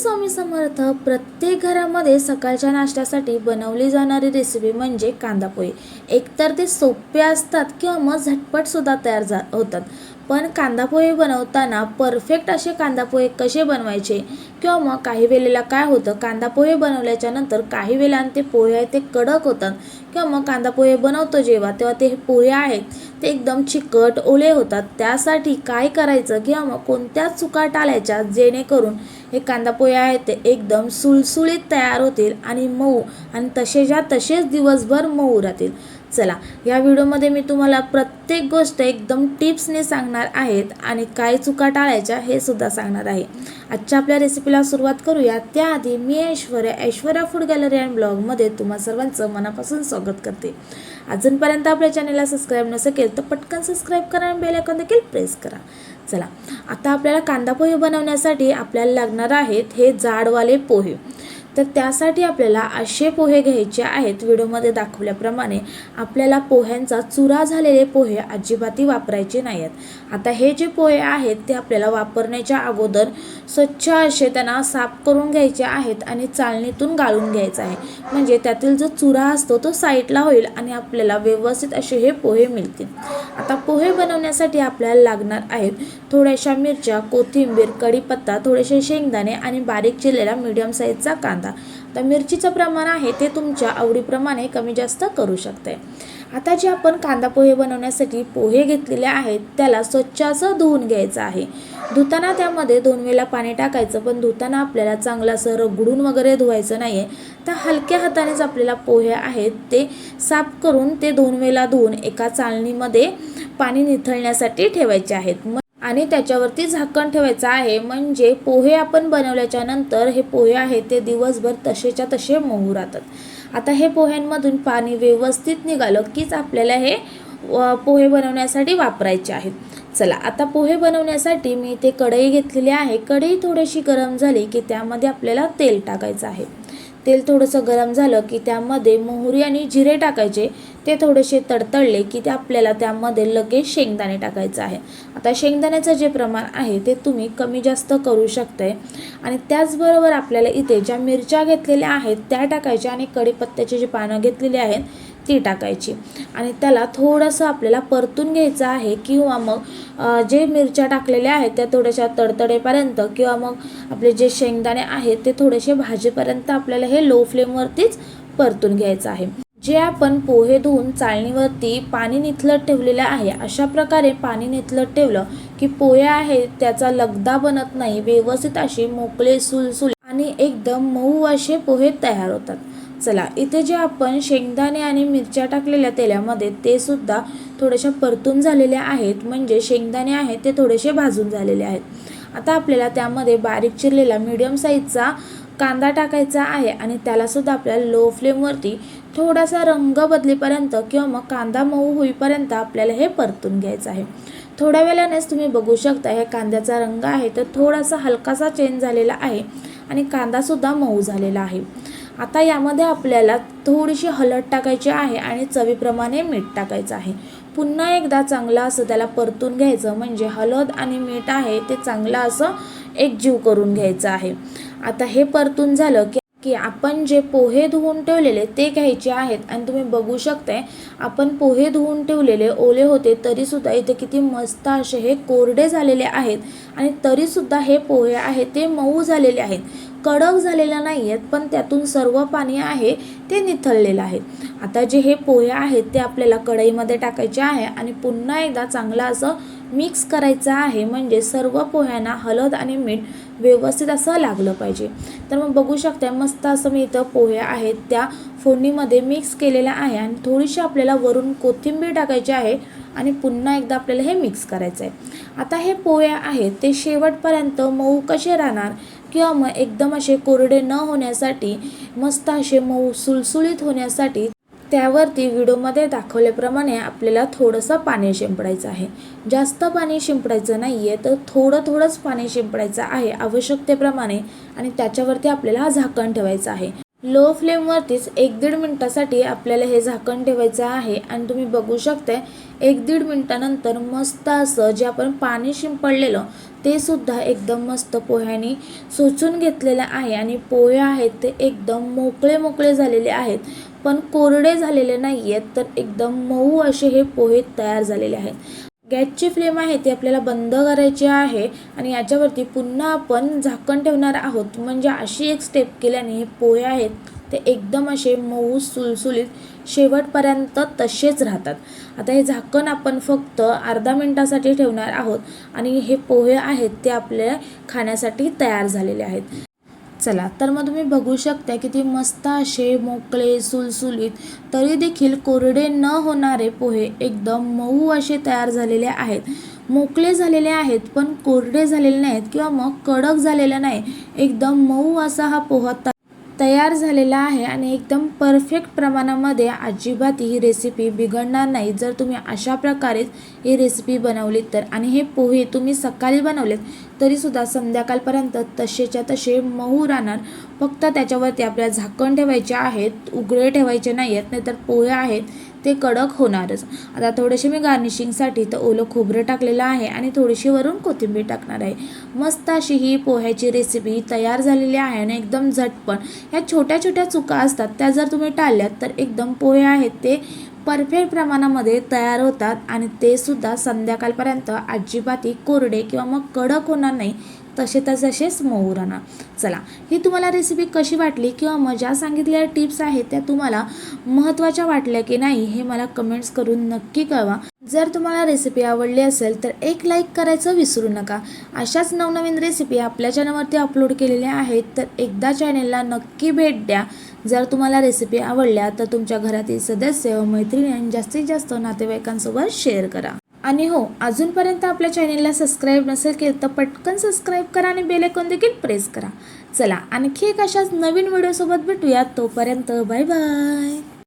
स्वामी समर्थ प्रत्येक घरामध्ये सकाळच्या नाश्त्यासाठी बनवली जाणारी रेसिपी म्हणजे कांदा पोहे एकतर ते सोपे असतात किंवा मग झटपटसुद्धा तयार जा होतात. पण कांदा पोहे बनवताना परफेक्ट असे कांदा पोहे कसे बनवायचे? किंवा मग काही वेळेला काय होतं? कांदा पोहे बनवल्याच्या नंतर काही वेळेला ते पोहे आहेत ते कडक होतात. किंवा मग कांदा पोहे बनवतो जेव्हा तेव्हा ते पोहे आहेत ते एकदम चिकट ओले होतात. त्यासाठी काय करायचं? किंवा मग कोणत्या चुका टाळायच्या? जेणेकरून हे कांदा पोहे आहेत ते एकदम सुळसुळीत तयार होतील आणि मऊ आणि तसेच्या तसेच दिवसभर मऊ राहतील. चला या व्हिडिओमध्ये मी तुम्हाला प्रत्येक गोष्ट एकदम टिप्सने सांगणार आहेत आणि काय चुका टाळायच्या हे सुद्धा सांगणार आहे. आजच्या आपल्या रेसिपीला सुरुवात करूया. त्याआधी मी Aishwarya Aishwarya food gallery and ब्लॉगमध्ये तुम्हा सर्वांचं मनापासून स्वागत करते. अजूनपर्यंत आपल्या चॅनलला सबस्क्राईब नसेल तर पटकन सबस्क्राईब करा आणि बेल आयकॉन देखील प्रेस करा. चला आता आपल्याला कांदा पोहे बनवण्यासाठी आपल्याला लागणार आहेत हे जाडवाले पोहे. तर त्यासाठी आपल्याला असे पोहे घ्यायचे आहेत. व्हिडिओमध्ये दाखवल्याप्रमाणे आपल्याला पोह्यांचा चुरा झालेले पोहे अजिबातही वापरायचे नाही आहेत आता हे जे पोहे आहेत ते आपल्याला वापरण्याच्या अगोदर स्वच्छ असे त्यांना साफ करून घ्यायचे आहेत आणि चालणीतून गाळून घ्यायचं आहे. म्हणजे त्यातील जो चुरा असतो तो साईडला होईल आणि आपल्याला व्यवस्थित असे हे पोहे मिळतील. आता पोहे बनवण्यासाठी आपल्याला लागणार आहेत थोड्याशा मिरच्या कोथिंबीर कढीपत्ता थोडेसे शेंगदाणे आणि बारीक चिरलेला मीडियम साईजचा कांदा. आता मिरचीचं प्रमाण आहे ते तुमच्या आवडीप्रमाणे कमी जास्त करू शकते. आता जे आपण कांदा पोहे बनवण्यासाठी पोहे घेतलेले आहेत त्याला स्वच्छ असं धुवून घ्यायचं आहे. धुताना त्यामध्ये दोन वेळेला पाणी टाकायचं पण धुताना आपल्याला चांगलं असं रगडून वगैरे धुवायचं नाही आहे तर हलक्या हातानेच आपल्याला पोहे आहेत ते साफ करून ते दोन वेळेला धुवून एका चालणीमध्ये पाणी निथळण्यासाठी ठेवायचे आहेत. आणि त्याच्यावरती झाकण ठेवायचं आहे. म्हणजे पोहे आपण बनवल्याच्या नंतर हे पोहे आहेत ते दिवसभर तसेच्या तसे मोहू राहतात. आता हे पोह्यांमधून पाणी व्यवस्थित निघालं कीच आपल्याला हे व- पोहे बनवण्यासाठी वापरायचे आहेत चला आता पोहे बनवण्यासाठी मी इथे कढई घेतलेली आहे. कढई थोडीशी गरम झाली की त्यामध्ये आपल्याला तेल टाकायचं आहे. तेल थोडंसं गरम झालं की त्यामध्ये मोहरी आणि जिरे टाकायचे. ते थोडेसे तडतडले की ते आपल्याला त्यामध्ये लगेच शेंगदाणे टाकायचं आहे. आता शेंगदाण्याचं जे प्रमाण आहे ते तुम्ही कमी जास्त करू शकताय. आणि त्याचबरोबर आपल्याला इथे ज्या मिरच्या घेतलेल्या आहेत त्या टाकायच्या आणि कढीपत्त्याची जी पानं घेतलेली आहेत ती टाकायची. आणि त्याला थोडंसं आपल्याला परतून घ्यायचं आहे किंवा मग जे मिरच्या टाकलेल्या आहेत त्या थोड्याशा तडतडेपर्यंत किंवा मग आपले जे शेंगदाणे आहेत ते थोडेसे भाजीपर्यंत आपल्याला हे लो फ्लेमवरतीच परतून घ्यायचं आहे. जे आपण पोहे धुवून चाळणीवरती पाणी निथलत ठेवलेलं आहे अशा प्रकारे पाणी निथलत ठेवलं की पोहे आहेत त्याचा लगदा बनत नाही व्यवस्थित अशी मोकळे सुलसुल आणि एकदम मऊ असे पोहे तयार होतात. चला इथे जे आपण शेंगदाणे आणि मिरच्या टाकलेल्या तेलामध्ये ते सुद्धा थोड्याशा परतून झालेल्या आहेत. म्हणजे शेंगदाणे आहेत ते थोडेसे भाजून झालेले आहेत. आता आपल्याला त्यामध्ये बारीक चिरलेला मीडियम साईजचा कांदा टाकायचा आहे आणि त्यालासुद्धा आपल्याला लो फ्लेमवरती थोडासा रंग बदलेपर्यंत किंवा मग कांदा मऊ होईपर्यंत आपल्याला हे परतून घ्यायचं आहे. थोड्या वेळानेच तुम्ही बघू शकता हे कांद्याचा रंग आहे तर थोडासा हलकासा चेंज झालेला आहे आणि कांदासुद्धा मऊ झालेला आहे. आता यामध्ये आपल्याला थोडीशी हलद टाकायची आहे आणि चवीप्रमाणे मीठ टाकायचं आहे. पुन्हा एकदा चांगलं असं त्याला परतून घ्यायचं म्हणजे हलद आणि मीठ आहे ते चांगलं असं एकजीव करून घ्यायचं आहे. आता हे परतून झालं की की आपण जे पोहे धुवून ठेवलेले ते घ्यायचे आहेत आणि तुम्ही बघू शकताय आपण पोहे धुवून ठेवलेले ओले होते तरीसुद्धा इथे किती मस्त असे हे कोरडे झालेले आहेत आणि तरीसुद्धा हे पोहे आहेत ते मऊ झालेले आहेत. कडक झालेल्या नाही आहेत पण त्यातून सर्व पाणी आहे ते निथळलेलं आहे. आता जे हे पोहे आहेत ते आपल्याला कढईमध्ये टाकायचे आहे आणि पुन्हा एकदा चांगलं असं मिक्स करायचं आहे. म्हणजे सर्व पोह्यांना हळद आणि मीठ व्यवस्थित असं लागलं पाहिजे. तर मग बघू शकता मस्त असं मी इथं पोहे आहेत त्या फोडणीमध्ये मिक्स केलेल्या आहे आणि थोडीशी आपल्याला वरून कोथिंबीर टाकायची आहे आणि पुन्हा एकदा आपल्याला हे मिक्स करायचं आहे आता हे पोहे आहेत ते शेवटपर्यंत मऊ कसे राहणार किंवा मग एकदम असे कोरडे न होण्यासाठी मस्त असे मऊ सुलसुलीत होण्यासाठी त्यावरती व्हिडिओमध्ये दाखवल्याप्रमाणे आपल्याला थोडंसं पाणी शिंपडायचं आहे. जास्त पाणी शिंपडायचं नाही आहे तर थोडं थोडंच पाणी शिंपडायचं आहे आवश्यकतेप्रमाणे आणि त्याच्यावरती आपल्याला झाकण ठेवायचं आहे. लो फ्लेमवरतीच एक दीड मिनटासाठी आपल्याला हे झाकण ठेवायचं आहे आणि तुम्ही बघू शकता एक दीड मिनटानंतर मस्त असं जे आपण पाणी शिंपडलेलं ते सुद्धा एकदम मस्त पोह्याने सोचून घेतलेलं आहे आणि पोहे आहेत ते एकदम मोकळे मोकळे झालेले आहेत. पण कोरडे झालेले नाही आहेत तर एकदम मऊ असे हे पोहे तयार झालेले आहेत. गॅसची फ्लेम आहे ती आपल्याला बंद करायची आहे आणि याच्यावरती पुन्हा आपण झाकण ठेवणार आहोत. म्हणजे अशी एक स्टेप केल्याने हे पोहे आहेत ते एकदम असे मऊ सुलसुलीत शेवटपर्यंत तसेच राहतात. आता हे झाकण आपण फक्त अर्धा मिनटासाठी ठेवणार आहोत आणि हे पोहे आहेत ते आपल्या खाण्यासाठी तयार झालेले आहेत. चला तर मग तुम्ही बघू शकता किती मस्त असे मोकळे सुलसुलीत तरी देखील कोरडे न होणारे पोहे एकदम मऊ असे तयार झालेले आहेत. मोकळे झालेले आहेत पण कोरडे झालेले नाहीत किंवा मग कडक झालेले नाही. एकदम मऊ असा हा पोहा तयार झालेला आहे आणि एकदम परफेक्ट प्रमाणामध्ये अजिबात ही रेसिपी बिघडणार नाही. जर तुम्ही अशा प्रकारे ही रेसिपी बनवलीत तर आणि हे पोहे तुम्ही सकाळी बनवलेत तरीसुद्धा संध्याकाळपर्यंत तसेच्या तसे मऊ राहणार. फक्त त्याच्यावरती आपल्या झाकण ठेवायचे आहेत उघडे ठेवायचे नाही आहेत नाहीतर पोहे आहेत ते कडक होणारच. आता थोडेसे मी गार्निशिंगसाठी तर ओलं खोबरं टाकलेलं आहे आणि थोडीशी वरून कोथिंबीर टाकणार आहे. मस्त अशी ही पोह्याची रेसिपी तयार झालेली आहे आणि एकदम झटपण ह्या छोट्या छोट्या चुका असतात त्या जर तुम्ही टाळल्यात तर एकदम पोहे आहेत ते परफेक्ट प्रमाणामध्ये तयार होतात आणि ते सुद्धा संध्याकाळपर्यंत अजिबातही कोरडे किंवा मग कडक होणार नाही तसे तर तसेच मऊ राहणार. चला ही तुम्हाला रेसिपी कशी वाटली किंवा मग ज्या सांगितलेल्या टिप्स आहेत त्या तुम्हाला महत्त्वाच्या वाटल्या की नाही हे मला कमेंट्स करून नक्की कळवा. जर तुम्हाला रेसिपी आवडली असेल तर एक लाईक करायचं विसरू नका. अशाच नवनवीन रेसिपी आपल्या चॅनलवरती अपलोड केलेल्या आहेत तर एकदा चॅनेलला नक्की भेट द्या. जर तुम्हाला रेसिपी आवडल्या तर तुमच्या घरातील सदस्य व मैत्रिणी आणि जास्तीत जास्त नातेवाईकांसोबत शेअर करा. आणि हो अजूनपर्यंत आपल्या चॅनेलला सबस्क्राईब नसेल केलं तर पटकन सबस्क्राईब करा आणि बेलेकॉन देखील प्रेस करा. चला आणखी एक अशाच नवीन व्हिडिओसोबत भेटूया. तोपर्यंत बाय बाय